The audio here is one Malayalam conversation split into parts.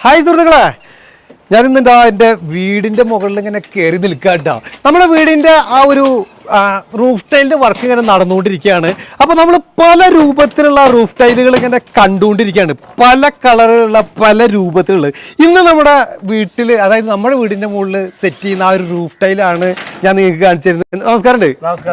ഹായ് സുഹൃത്തുക്കളെ. ഞാൻ ഇന്നെന്താ എന്റെ വീടിന്റെ മുകളിൽ ഇങ്ങനെ കയറി നിൽക്കുക കേട്ടോ നമ്മുടെ വീടിന്റെ ആ ഒരു റൂഫ് ടൈലിന്റെ വർക്ക് ഇങ്ങനെ നടന്നുകൊണ്ടിരിക്കുകയാണ്. അപ്പോൾ നമ്മൾ പല രൂപത്തിലുള്ള റൂഫ് ടൈലുകൾ ഇങ്ങനെ കണ്ടുകൊണ്ടിരിക്കുകയാണ്. പല കളറിലുള്ള പല രൂപത്തിലുള്ള. ഇന്ന് നമ്മുടെ വീട്ടിൽ അതായത് നമ്മുടെ വീടിന്റെ മുകളിൽ സെറ്റ് ചെയ്യുന്ന ആ ഒരു റൂഫ് ടൈലാണ് ഞാൻ നിങ്ങൾക്ക് കാണിച്ചു തരുന്നത് നമസ്കാരം.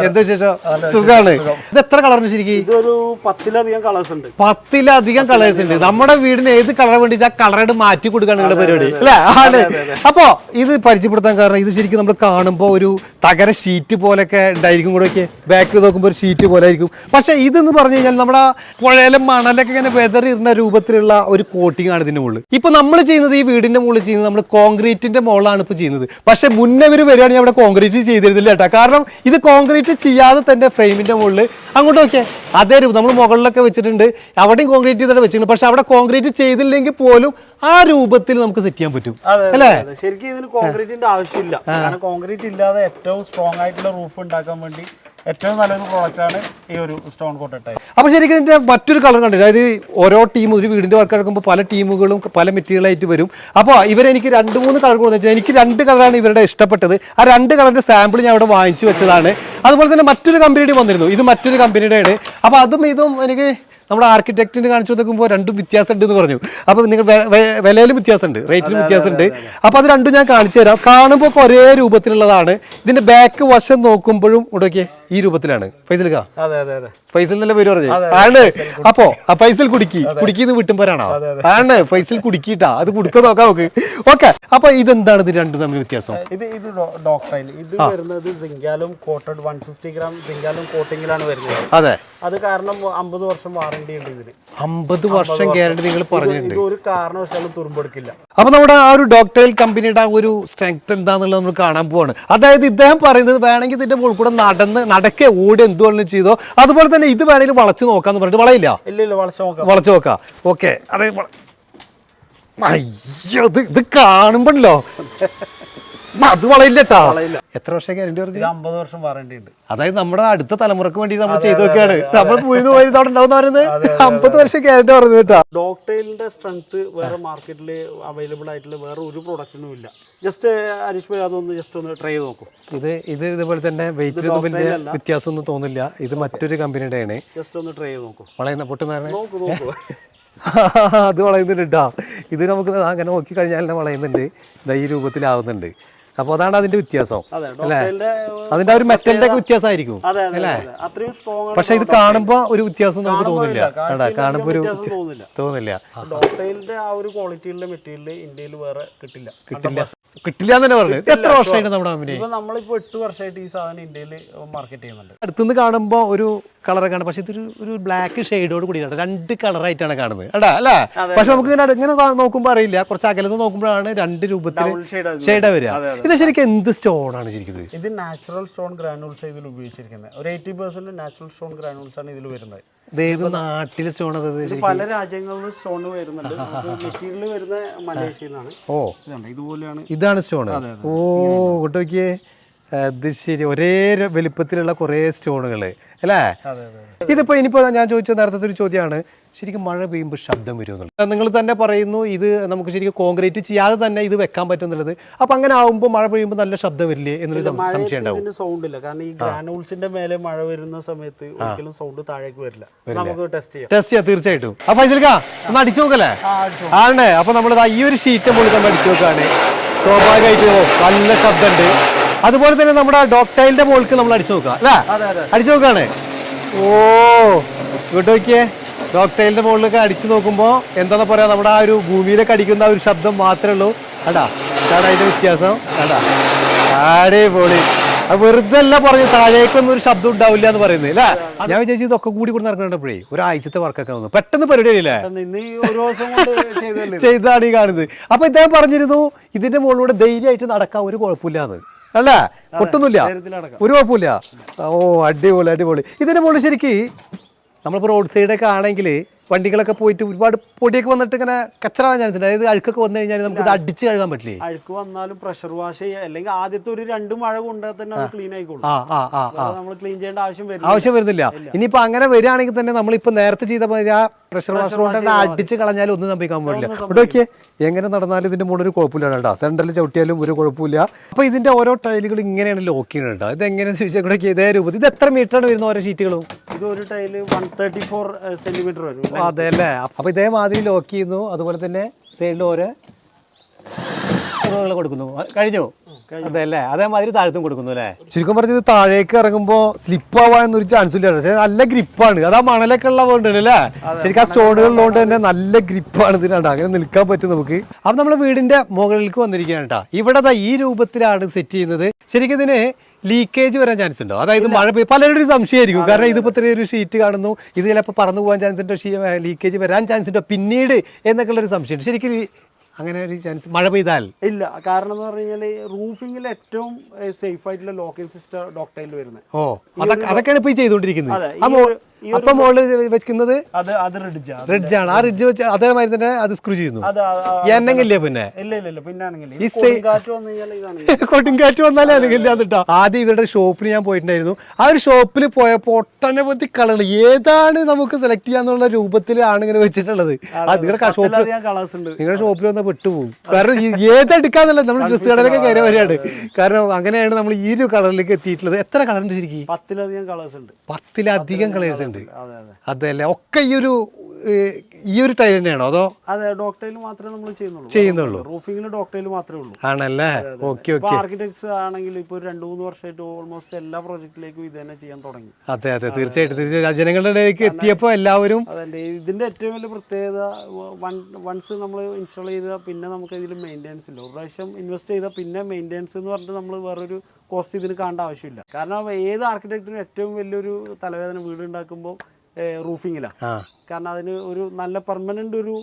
എന്താ വിശേഷം? സുഖമാണ് ഇത് എത്ര കളറിന് ശരിക്കും? ഇതൊരു പത്തിലധികം കളേഴ്സ് ഉണ്ട്. പത്തിലധികം കളേഴ്സ് ഉണ്ട്. നമ്മുടെ വീടിന് ഏത് കളർ വേണ്ടി ആ കളറായിട്ട് മാറ്റി കൊടുക്കുകയാണ് നിങ്ങളുടെ പരിപാടി. അല്ലേ? ആണ്. അപ്പോ ഇത് പരിചയപ്പെടുത്താൻ കാരണം ഇത് ശരിക്കും നമ്മൾ കാണുമ്പോൾ ഒരു തകര ഷീറ്റ് പോലൊക്കെ ഉണ്ടായിരിക്കും കൂടെ ഒക്കെ ബാക്കിൽ നോക്കുമ്പോൾ ഒരു ഷീറ്റ് പോലെ ആയിരിക്കും. പക്ഷേ ഇതെന്ന് പറഞ്ഞു കഴിഞ്ഞാൽ നമ്മുടെ പുഴയിലും മണലൊക്കെ ഇങ്ങനെ വെതറിടുന്ന രൂപത്തിലുള്ള ഒരു കോട്ടിംഗ് ആണ് ഇതിന്റെ മുകളിൽ. ഇപ്പൊ നമ്മൾ ചെയ്യുന്നത് ഈ വീടിന്റെ മുകളിൽ ചെയ്യുന്നത് നമ്മൾ കോൺക്രീറ്റിന്റെ മുകളിലാണ് ഇപ്പൊ ചെയ്യുന്നത്. പക്ഷേ മുന്നേ ഇവർ വരികയാണെങ്കിൽ അവിടെ കോൺക്രീറ്റ് ചെയ്തിരുന്നില്ല കേട്ടോ. കാരണം ഇത് കോൺക്രീറ്റ് ചെയ്യാതെ തന്നെ ഫ്രെയിമിന്റെ മുകളിൽ അങ്ങോട്ട് ഓക്കെ അതേ രൂപം. നമ്മൾ മുകളിലൊക്കെ വെച്ചിട്ടുണ്ട്. അവിടെയും കോൺക്രീറ്റ് ചെയ്തിട്ട് വെച്ചിട്ടുണ്ട് പക്ഷേ അവിടെ കോൺക്രീറ്റ് ചെയ്തില്ലെങ്കിൽ പോലും ആ രൂപത്തിൽ നമുക്ക് സെറ്റ് ചെയ്യാൻ പറ്റും. അല്ലേ. ശരിക്കും ഇതിന് കോൺക്രീറ്റിന്റെ ആവശ്യമില്ല. കാരണം കോൺക്രീറ്റ് ഇല്ലാതെ ഏറ്റവും സ്ട്രോങ് ആയിട്ടുള്ള റൂഫ് ഉണ്ടാക്കാൻ വേണ്ടി ഏറ്റവും നല്ലൊരു പ്രോഡക്റ്റ് ആണ് ഈ ഒരു സ്റ്റോൺ കോട്ട അപ്പോൾ അപ്പൊ ശരിക്കും ഇതിന്റെ മറ്റൊരു കളർ കണ്ടു അതായത് ഓരോ ടീം ഒരു വീടിന്റെ വർക്ക് എടുക്കുമ്പോൾ പല ടീമുകളും പല മെറ്റീരിയലായിട്ട് വരും. അപ്പോൾ ഇവരെനിക്ക് രണ്ട് മൂന്ന് കളർ കൊടുത്തു വെച്ചാൽ എനിക്ക് രണ്ട് കളറാണ് ഇവരുടെ ഇഷ്ടപ്പെട്ടത്. ആ രണ്ട് കളറിന്റെ സാമ്പിൾ ഞാൻ അവിടെ വാങ്ങിച്ചു വെച്ചതാണ്. അതുപോലെ തന്നെ മറ്റൊരു കമ്പനിയുടെ വന്നിരുന്നു. ഇത് മറ്റൊരു കമ്പനിയുടെയാണ് അപ്പോൾ അതും ഇതും എനിക്ക് നമ്മുടെ ആർക്കിടെക്റ്റിന് കാണിച്ചു നോക്കുമ്പോൾ രണ്ടും വ്യത്യാസം ഉണ്ട് എന്ന് പറഞ്ഞു. അപ്പോൾ നിങ്ങൾ വിലയിലും വ്യത്യാസമുണ്ട് റേറ്റിലും വ്യത്യാസമുണ്ട്. അപ്പോൾ അത് രണ്ടും ഞാൻ കാണിച്ചു തരാം. കാണുമ്പോൾ ഒരേ രൂപത്തിലുള്ളതാണ്. ഇതിന്റെ ബാക്ക് വശം നോക്കുമ്പോഴും ഇവിടെയൊക്കെ ഈ രൂപത്തിലാണ്. ഫൈസൽ ഫൈസൽ നല്ല പേര് പറഞ്ഞു ആണ് അപ്പോ ഫൈസൽ കുടുക്കി. കുടുക്കിന്ന് വിട്ടുമ്പോരാണോ? ആണ് ഫൈസൽ കുടുക്കിട്ടാ. അത് കുടുക്ക നോക്കാം നമുക്ക്. ഓക്കെ അപ്പൊ ഇതെന്താണ് ഇത് രണ്ടും തമ്മിൽ വ്യത്യാസം? ഇത് ഇത് ഡോക്ടൈൽ. ഇത് വരുന്നത് സിംഗാലും കോട്ടഡ് വൺ ഫിഫ്റ്റി ഗ്രാം സിംഗാലും കോട്ടിങ്ങിലാണ് വരുന്നത്. അതെ. അത് കാരണം അമ്പത് വർഷം വാറണ്ടി ഉണ്ട് ഇതിന് അമ്പത് വർഷം ഗ്യാരണ്ടി നിങ്ങൾ പറഞ്ഞിട്ടുണ്ട് ഇത് ഒരു കാരണവശാലും തുറുമ്പെടുക്കില്ല അപ്പൊ നമ്മുടെ ആ ഒരു ഡോക്ടൈൽ കമ്പനിയുടെ ആ ഒരു സ്ട്രെങ്ത് എന്താന്നുള്ളത് നമ്മൾ കാണാൻ പോവാണ്. അതായത് ഇദ്ദേഹം പറയുന്നത് വേണമെങ്കിൽ ഇതിന്റെ മുകളിൽ കൂടെ നടന്ന് നടക്കെ ഓടി എന്തുകൊണ്ടും ചെയ്തോ. അതുപോലെ തന്നെ ഇത് വേണമെങ്കിൽ വളച്ചു നോക്കാന്ന് പറഞ്ഞിട്ട് വളയില്ല? ഇല്ല ഇല്ല വളച്ച് നോക്കാം. വളച്ചു നോക്കാം. ഓക്കെ. അതെ അയ്യോ ഇത് ഇത് കാണുമ്പോഴല്ലോ അത് വളയില്ലട്ടാ. എത്ര വർഷം ഗ്യാരണ്ടി പറഞ്ഞു അമ്പത് വർഷം വാറണ്ടി ഉണ്ട്. അതായത് നമ്മുടെ അടുത്ത തലമുറയ്ക്ക് വേണ്ടി നമ്മൾ ചെയ്തു നോക്കിയാണ് നമ്മൾ പുഴുതു പോയി അവിടെ ഉണ്ടാവുന്ന പറയുന്നത്? അമ്പത് വർഷം ഗ്യാരണ്ടി പറഞ്ഞു കേട്ടാ. ഡോക്ടൈലിന്റെ സ്ട്രെങ്ത് വേറെ മാർക്കറ്റിൽ അവൈലബിൾ ആയിട്ടുള്ള വേറെ ഒരു പ്രൊഡക്റ്റിനും ഇല്ല. ജസ്റ്റ് അരിഷ് അതൊന്ന് ജസ്റ്റ് ഒന്ന് ട്രൈ ചെയ്ത് നോക്കും. ഇത് ഇത് ഇതുപോലെ തന്നെ വെയിറ്റ് വലിയ വ്യത്യാസമൊന്നും തോന്നില്ല. ഇത് മറ്റൊരു കമ്പനിയുടെ ആണ് ജസ്റ്റ് ഒന്ന് ട്രൈ ചെയ്ത് നോക്കും. വളയുന്ന പൊട്ടുന്ന നോക്കൂ നോക്കൂ. അത് വളയുന്നുണ്ട് കേട്ടോ. ഇത് നമുക്ക് അങ്ങനെ നോക്കി കഴിഞ്ഞാൽ തന്നെ വളയുന്നുണ്ട്. ദാ ഈ രൂപത്തിലാവുന്നുണ്ട്. അപ്പോൾ അതാണ് അതിന്റെ വ്യത്യാസം. അല്ലേ? അതിന്റെ ഒരു മെറ്റലിന്റെ ഒക്കെ വ്യത്യാസമായിരിക്കും. ആണ് പക്ഷെ ഇത് കാണുമ്പോ ഒരു വ്യത്യാസം നമുക്ക് തോന്നില്ല. കാണുമ്പോ കണ്ടാ കാണുമ്പോ ഒരു തോന്നില്ല. തോന്നില്ല. ഡോക്ടൈലിന്റെ ആ ഒരു ക്വാളിറ്റിയുള്ള മെറ്റീരിയൽ ഇന്ത്യയിൽ വേറെ കിട്ടില്ല. കിട്ടില്ല. കിട്ടില്ല എന്ന് തന്നെ പറഞ്ഞു. എത്ര വർഷമായിട്ട് നമ്മുടെ കമ്പനി? ഇപ്പൊ നമ്മളിപ്പോ എട്ട് വർഷമായിട്ട് ഈ സാധനം ഇന്ത്യയിൽ മാർക്കറ്റ് ചെയ്യുന്നുണ്ട്. അടുത്തുനിന്ന് കാണുമ്പോൾ ഒരു കളറൊക്കെ ആണ്. പക്ഷെ ഇതൊരു ഒരു ബ്ലാക്ക് ഷെയ്ഡോട് കൂടിയാണ് രണ്ട് കളറായിട്ടാണ് കാണുന്നത്. അടാ അല്ല? പക്ഷെ നമുക്ക് ഇങ്ങനെ ഇങ്ങനെ നോക്കുമ്പോ നോക്കുമ്പോൾ അറിയില്ല. കുറച്ച് അകലെന്ന് നോക്കുമ്പോഴാണ് രണ്ട് രൂപത്തിൽ ഷെയ്ഡ് വരിക. ഇത് ശരിക്കും എന്ത് സ്റ്റോൺ ആണ് ശരിക്കും ഇത്? ഇത് നാച്ചുറൽ സ്റ്റോൺ ഗ്രാനുൾസ് ഇതിൽ ഉപയോഗിച്ചിരിക്കുന്നത്. ഒരു eighty percent natural stone granules ആണ് ഇതിൽ വരുന്നത്. ഇത് ഏത് നാട്ടിലെ സ്റ്റോൺ പല രാജ്യങ്ങളിലും സ്റ്റോൺ വരുന്നുണ്ട്. മെറ്റീരിയൽ വരുന്ന മലേഷ്യയിലാണ് ഓ. ഇതുപോലെയാണ്. ഇതാണ് സ്റ്റോൺ. ഓ നോക്കിയേ. അത് ശരി. ഒരേ വലിപ്പത്തിലുള്ള കുറേ സ്റ്റോണുകൾ അല്ലേ? അതെ അതെ ഇതിപ്പോ ഇനിയിപ്പോ ഞാൻ ചോദിച്ച നേരത്തെ ഒരു ചോദ്യമാണ്. ശരിക്കും മഴ പെയ്യുമ്പോൾ ശബ്ദം വരുമെന്നുള്ളത് നിങ്ങൾ തന്നെ പറയുന്നു ഇത് നമുക്ക് ശരിക്കും കോൺക്രീറ്റ് ചെയ്യാതെ തന്നെ ഇത് വെക്കാൻ പറ്റുന്നുള്ളത്. അപ്പൊ അങ്ങനെ ആവുമ്പോൾ മഴ പെയ്യുമ്പോൾ നല്ല ശബ്ദം വരില്ലേ എന്നൊരു സംശയം ഉണ്ടാവും. സൗണ്ട് ഇല്ല. കാരണം ഈ ഗ്രാനൂൾസിന്റെ മേലെ മഴ വരുന്ന സമയത്ത് ഒരിക്കലും സൗണ്ട് താഴേക്ക് വരില്ല. നമുക്ക് ടെസ്റ്റ് ചെയ്യാം. ടെസ്റ്റ് ചെയ്യാം തീർച്ചയായിട്ടും. അപ്പൊ ഫൈസൽക്കാ ഒന്ന് അടിച്ചു നോക്കല്ലേ? ആണ് അപ്പൊ നമ്മൾ ഈ ഒരു ഷീറ്റ് നമ്മൾ അടിച്ചു നോക്കാണ്. സ്വാഭാവികമായിട്ട് നല്ല ശബ്ദമുണ്ട്. അതുപോലെ തന്നെ നമ്മുടെ ഡോക്ടൈലിന്റെ മോൾക്ക് നമ്മൾ അടിച്ചു നോക്കാം അല്ലേ? അടിച്ചു നോക്കാണ്. ഓ ഇങ്ങോട്ട് നോക്കിയേ. ഡോക്ടൈലിന്റെ മുകളിലൊക്കെ അടിച്ചു നോക്കുമ്പോ എന്താണെന്ന് പറയാ നമ്മുടെ ആ ഒരു ഭൂമിയിലൊക്കെ അടിക്കുന്ന ഒരു ശബ്ദം മാത്രമേ ഉള്ളൂ. കേട്ടാ അതാണ് അതിന്റെ വ്യത്യാസം. കേട്ടാ ആടേ പൊളി അത് വെറുതെ അല്ല പറഞ്ഞു താഴേക്കൊന്നും ഒരു ശബ്ദം ഉണ്ടാവില്ല എന്ന് പറയുന്നത് അല്ലേ? ഞാൻ വിചാരിച്ചു ഇതൊക്കെ കൂടി കൂടി നടക്കണ്ടപ്പോഴേ ഒരാഴ്ചത്തെ വർക്കൊക്കെ വന്നു. പെട്ടെന്ന് പരിപാടി അല്ലേ ഒരു ദിവസം കൊണ്ട് ചെയ്തല്ലേ ചെയ്താണ് ഈ കാണുന്നത്. അപ്പൊ ഇദ്ദേഹം പറഞ്ഞിരുന്നു ഇതിന്റെ മുകളിലൂടെ ധൈര്യമായിട്ട് നടക്കാൻ ഒരു കുഴപ്പമില്ലാന്ന് അല്ല പൊട്ടൊന്നുമില്ല. ഒരു കുഴപ്പമില്ല ഓ അടിപൊളി അടിപൊളി. ഇതിന് മുകളിൽ ശരിക്ക് നമ്മളിപ്പോൾ റോഡ് സൈഡൊക്കെ ആണെങ്കിൽ വണ്ടികളൊക്കെ പോയിട്ട് ഒരുപാട് പൊടിയൊക്കെ വന്നിട്ട് ഇങ്ങനെ കച്ചറ ചാൻസ് ഉണ്ട്. അതായത് അഴുക്കൊക്കെ വന്നു കഴിഞ്ഞാൽ നമുക്ക് ഇത് അടിച്ച് കഴുകാൻ പറ്റില്ലേ? അഴുക്ക് വന്നാലും പ്രഷർ വാഷ് ചെയ്യുക അല്ലെങ്കിൽ ആദ്യത്തെ ഒരു രണ്ട് മഴ കൊണ്ടാൽ തന്നെ അത് ക്ലീൻ ആയിക്കോളും. നമ്മൾ ക്ലീൻ ചെയ്യേണ്ട ആവശ്യം വരുന്നില്ല. ആവശ്യം വരുന്നില്ല. ഇനിയിപ്പോൾ അങ്ങനെ വരികയാണെങ്കിൽ തന്നെ നമ്മളിപ്പോൾ നേരത്തെ ചെയ്ത ആ പ്രഷർ വാഷർ കൊണ്ട് അടിച്ച് കളഞ്ഞാലും ഒന്നും സംഭവിക്കാൻ പാടില്ല ഇവിടെ നോക്കിയേ എങ്ങനെ നടന്നാലും ഇതിന്റെ മുകളിൽ ഒരു കുഴപ്പമില്ല കേട്ടോ സെന്ററിൽ ചവിട്ടിയാലും ഒരു കുഴപ്പമില്ല. അപ്പൊ ഇതിന്റെ ഓരോ ടൈലുകൾ ഇങ്ങനെയാണ് ലോക്ക് ചെയ്യുന്നത് കേട്ടോ ഇത് എങ്ങനെയാണെന്ന് ചോദിച്ചാൽ ഇവിടെ ഇതേ രൂപത്തിൽ. ഇത് എത്ര മീറ്ററാണ് വരുന്ന ഓരോ ഷീറ്റുകളും ഇത് ഒരു tile one thirty four centimetre വരും അതെ അല്ലേ? അപ്പൊ ഇതേമാതിരി ലോക്ക് ചെയ്യുന്നു. അതുപോലെ തന്നെ സൈഡിൽ ഓരോ സ്ക്രൂകൾ കൊടുക്കുന്നു. കഴിഞ്ഞു? അതെ അല്ലേ? അതേമാതിരി താഴത്തും കൊടുക്കുന്നു അല്ലേ? ശരിക്കും പറഞ്ഞത് താഴേക്ക് ഇറങ്ങുമ്പോൾ സ്ലിപ്പ് ആവാനൊരു ചാൻസ് ഇല്ല. പക്ഷേ നല്ല ഗ്രിപ്പാണ്. അത് ആ മണലൊക്കെ ഉള്ളതുകൊണ്ട് അല്ലേ? ശരിക്കും ആ സ്റ്റോണുകളിലുകൊണ്ട് തന്നെ നല്ല ഗ്രിപ്പാണ് ഇതിനാണ് അങ്ങനെ നിൽക്കാൻ പറ്റും നമുക്ക്. അപ്പം നമ്മൾ വീടിന്റെ മുകളിലേക്ക് വന്നിരിക്കുകയാണ് കേട്ടോ. ഇവിടെ ദാ ഈ രൂപത്തിലാണ് സെറ്റ് ചെയ്യുന്നത്. ശരിക്കും ഇതിന് ലീക്കേജ് വരാൻ ചാൻസ് ഉണ്ടോ? അതായത് മഴ പെയ്യും പലരുടെയും സംശയമായിരിക്കും. കാരണം ഇതിപ്പോ ഇത്രയും ഒരു ഷീറ്റ് കാണുന്നു. ഇത് ചിലപ്പോൾ പറന്നു പോകാൻ ചാൻസ് ഉണ്ടോ? ലീക്കേജ് വരാൻ ചാൻസ് ഉണ്ടോ? പിന്നീട് എന്നൊക്കെ ഉള്ളൊരു സംശയമുണ്ട്. ശരിക്കും അങ്ങനെ ഒരു ചാൻസ് മഴ പെയ്താൽ? ഇല്ല. കാരണം എന്ന് പറഞ്ഞു കഴിഞ്ഞാൽ റൂഫിംഗിൽ ഏറ്റവും സേഫ് ആയിട്ടുള്ള ലോക്കിംഗ് സിസ്റ്റം ഡോക്ടൈലിൽ വരുന്നത് ഓ അതൊക്കെ അതൊക്കെയാണ് ഇപ്പൊ ഈ ചെയ്തുകൊണ്ടിരിക്കുന്നത്. അപ്പൊ മോൾ വെക്കുന്നത് അത് അത് റിഡ്ജാ റിഡ്ജ് ആണ്. ആ റിഡ്ജ് വെച്ച് അതേമാതിരി തന്നെ അത് സ്ക്രൂ ചെയ്യുന്നു. എന്നെങ്കിലേ പിന്നെ? കൊടുങ്കാറ്റ് വന്നാലേ അല്ലെങ്കിൽ അതിട്ടാ ആദ്യം ഇവരുടെ ഷോപ്പിൽ ഞാൻ പോയിട്ടുണ്ടായിരുന്നു. ആ ഒരു ഷോപ്പിൽ പോയപ്പോൾ ഒട്ടനവധി കളറുകൾ ഏതാണ് നമുക്ക് സെലക്ട് ചെയ്യാന്നുള്ള രൂപത്തിലാണ് ഇങ്ങനെ വെച്ചിട്ടുള്ളത്. നിങ്ങളുടെ ഷോപ്പിൽ നിങ്ങളുടെ ഷോപ്പിൽ വന്നാൽ പെട്ടുപോകും കാരണം ഏതെടുക്കാന്നല്ല നമ്മൾ ഡ്രസ്സ് കടയിലൊക്കെ കയറി വരികയാണ് കാരണം അങ്ങനെയാണ് നമ്മൾ ഈ ഒരു കളറിലേക്ക് എത്തിയിട്ടുള്ളത്. എത്ര കളറുണ്ട് ശരിക്കും? പത്തിലധികം കളേഴ്സ് ഉണ്ട്. പത്തിലധികം കളേഴ്സ് ഉണ്ട്. അതെ അതെ അതെ. അല്ലേ ഒക്കെ ഈ ഒരു ഈ ഒരു ടൈൽ തന്നെയാണോ? അതോ അതെ ഡോക്ടൈൽ മാത്രമേ നമ്മൾ ചെയ്യുന്നുള്ളൂ. ചെയ്യുന്നുള്ളൂ. റൂഫിംഗിൽ ഡോക്ടൈൽ മാത്രമേ ഉള്ളൂ. ആണല്ലേ? ഓക്കെ ഓക്കെ ആർക്കിടെക്ട്സ് ആണെങ്കിൽ ഇപ്പൊ ഒരു രണ്ട് മൂന്ന് വർഷമായിട്ട് ഓൾമോസ്റ്റ് എല്ലാ പ്രോജക്റ്റിലേക്കും ഇത് തന്നെ ചെയ്യാൻ തുടങ്ങി. അതെ അതെ. തീർച്ചയായിട്ടും തീർച്ചയായിട്ടും. ജനങ്ങളുടെ ഇടയിലേക്ക് എത്തിയപ്പോൾ എല്ലാവരും അതെ ഇതിന്റെ ഏറ്റവും വലിയ പ്രത്യേകത വൺസ് നമ്മൾ ഇൻസ്റ്റാൾ ചെയ്താൽ പിന്നെ നമുക്ക് ഇതിൽ മെയിന്റെനൻസ് ഇല്ല. ഒരു പ്രാവശ്യം ഇൻവെസ്റ്റ് ചെയ്താൽ പിന്നെ മെയിന്റെനൻസ് എന്ന് പറഞ്ഞിട്ട് നമ്മൾ വേറൊരു കോസ്റ്റ് ഇതിന് കാണേണ്ട ആവശ്യമില്ല. കാരണം ഏത് ആർക്കിടെക്റ്റിനും ഏറ്റവും വലിയൊരു തലവേദന വീട് ഉണ്ടാക്കുമ്പോൾ റൂഫിങ്ങിലാണ് കാരണം അതിന് ഒരു നല്ല പെർമനന്റ് ഒരു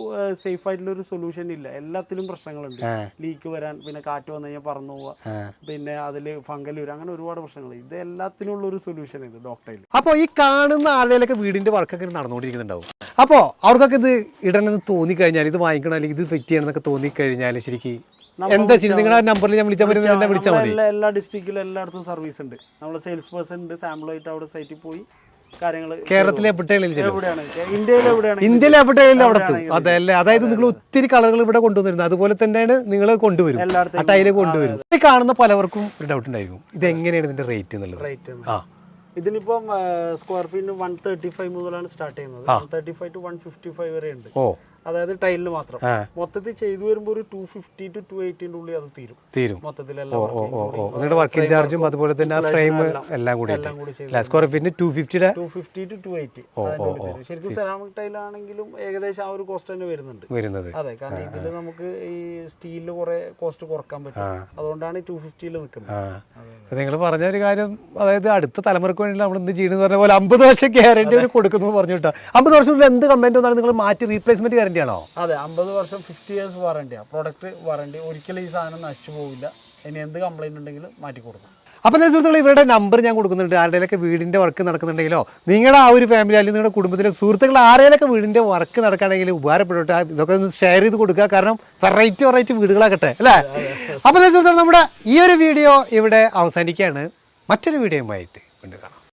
സേഫ് ആയിട്ടുള്ള ഒരു സൊല്യൂഷൻ ഇല്ല. എല്ലാത്തിലും പ്രശ്നങ്ങളുണ്ട്. ലീക്ക് വരാൻ പിന്നെ കാറ്റ് വന്നു കഴിഞ്ഞാൽ പറന്നു പോവുക. പിന്നെ അതിൽ ഫംഗൽ വരും. അങ്ങനെ ഒരുപാട് പ്രശ്നങ്ങൾ. ഇത് എല്ലാത്തിനും ഉള്ള ഒരു സൊല്യൂഷൻ ഇത് ഡോക്ടറിൽ അപ്പോൾ ഈ കാണുന്ന ആളുകളൊക്കെ വീടിന്റെ വർക്കൊക്കെ നടന്നുകൊണ്ടിരിക്കുന്നുണ്ടാവും. അപ്പോൾ അവർക്കൊക്കെ ഇത് ഇടണമെന്ന് തോന്നിക്കഴിഞ്ഞാൽ ഇത് വാങ്ങിക്കണം അല്ലെങ്കിൽ ഇത് ഫിറ്റ് ചെയ്യണം എന്നൊക്കെ തോന്നിക്കഴിഞ്ഞാൽ ശരിക്കും എന്താ നിങ്ങളുടെ നമ്പറിൽ ഞാൻ വിളിച്ചാൽ മതി എന്നെ വിളിച്ചാൽ മതി. എല്ലാ ഡിസ്ട്രിക്റ്റിലും എല്ലായിടത്തും സർവീസ് ഉണ്ട്. നമ്മൾ സെയിൽസ് പേഴ്സൺ ഉണ്ട് സാമ്പിളായിട്ട് അവിടെ സൈറ്റിൽ പോയി കേരളത്തിലെ എവിടെയെങ്കിലും ചെല്ലും എവിടെയാണ്? ഇന്ത്യയിൽ എവിടെയാണ് ഇന്ത്യയിൽ എവിടെയെങ്കിലും അവിടെ എത്തും അതെ അല്ലേ അതായത് നിങ്ങൾ ഒത്തിരി കളറുകൾ ഇവിടെ കൊണ്ടുവന്നിരുന്നു. അതുപോലെ തന്നെയാണ് നിങ്ങൾ കൊണ്ടുവരും. ആ ടൈൽ കൊണ്ടുവരും. ഈ കാണുന്ന പലവർക്കും ഒരു ഡൗട്ട് ഉണ്ടായിരിക്കും. ഇത് എങ്ങനെയാണ് ഇതിന്റെ റേറ്റ് എന്നുള്ളത്? ആ. ഇതിനിപ്പം സ്ക്വയർ ഫീറ്റിന് വൺ തേർട്ടി ഫൈവ് മുതലാണ് സ്റ്റാർട്ട് ചെയ്യുന്നത്. Thirty five two one fifty five വരെ ഉണ്ട് ഓ. അതായത് ടൈലിന് മാത്രം. മൊത്തത്തിൽ ചെയ്തു വരുമ്പോൾ ഒരു ടു ഫിഫ്റ്റി ടു ടു എയ്റ്റീന്റെ ഉള്ളിൽ അത് തീരും. തീരും. നിങ്ങളുടെ വർക്കിംഗ് ചാർജും അതുപോലെ തന്നെ ഫ്രെയിം എല്ലാം കൂടി എല്ലാം സ്ക്വയർ ഫീറ്റിന് two? ഫിഫ്റ്റിയുടെ two fifty two two eighty ശരിക്കും സെറാമിക് ടൈൽ ആണെങ്കിലും ഏകദേശം ആ ഒരു കോസ്റ്റ് തന്നെ വരുന്നുണ്ട്. വരുന്നത്. അതെ കാരണം ഇതിൽ നമുക്ക് ഈ സ്റ്റീലിൽ കുറെ കോസ്റ്റ് കുറയ്ക്കാൻ പറ്റും. അതുകൊണ്ടാണ് ടു ഫിഫ്റ്റിയിൽ നിൽക്കുന്നത് നിങ്ങൾ പറഞ്ഞ ഒരു കാര്യം അതായത് അടുത്ത തലമുറയ്ക്ക് വേണ്ടി നമ്മൾ എന്ത് ചെയ്യണമെന്ന് പറഞ്ഞ പോലെ അമ്പത് വർഷം ഗ്യാരണ്ടി കൊടുക്കുന്നു പറഞ്ഞു കേട്ടോ അമ്പത് വർഷം എന്ത് കമ്പനി വന്നാലും നിങ്ങൾ മാറ്റി റീപ്ലേസ്മെന്റ് ഗ്യാരണ്ടി ആണോ? അതെ അമ്പത് വർഷം ഫിഫ്റ്റി ഇയേഴ്സ് വാറണ്ടിയാണ് പ്രോഡക്റ്റ് വാറണ്ടി ഒരിക്കലും ഈ സാധനം നശിച്ചു പോവില്ല. ഇനി എന്ത് കംപ്ലൈന്റ് ഉണ്ടെങ്കിലും മാറ്റി കൊടുക്കും. അപ്പം എന്താ സുഹൃത്തുക്കളെ ഇവരുടെ നമ്പർ ഞാൻ കൊടുക്കുന്നുണ്ട്. ആരുടെയൊക്കെ വീടിന്റെ വർക്ക് നടക്കുന്നുണ്ടെങ്കിലോ നിങ്ങളുടെ ആ ഒരു ഫാമിലി അല്ലെങ്കിൽ നിങ്ങളുടെ കുടുംബത്തിലെ സുഹൃത്തുക്കൾ ആരെയൊക്കെ വീടിന്റെ വർക്ക് നടക്കുകയാണെങ്കിൽ ഉപകാരപ്പെടട്ടെ. ഇതൊക്കെ ഒന്ന് ഷെയർ ചെയ്ത് കൊടുക്കുക. കാരണം വെറൈറ്റി വെറൈറ്റി വീടുകളാകട്ടെ അല്ലേ? അപ്പം എന്താ സുഹൃത്തുക്കൾ നമ്മുടെ ഈ ഒരു വീഡിയോ ഇവിടെ അവസാനിക്കുകയാണ്. മറ്റൊരു വീഡിയോയുമായിട്ട് വീണ്ടും കാണാം.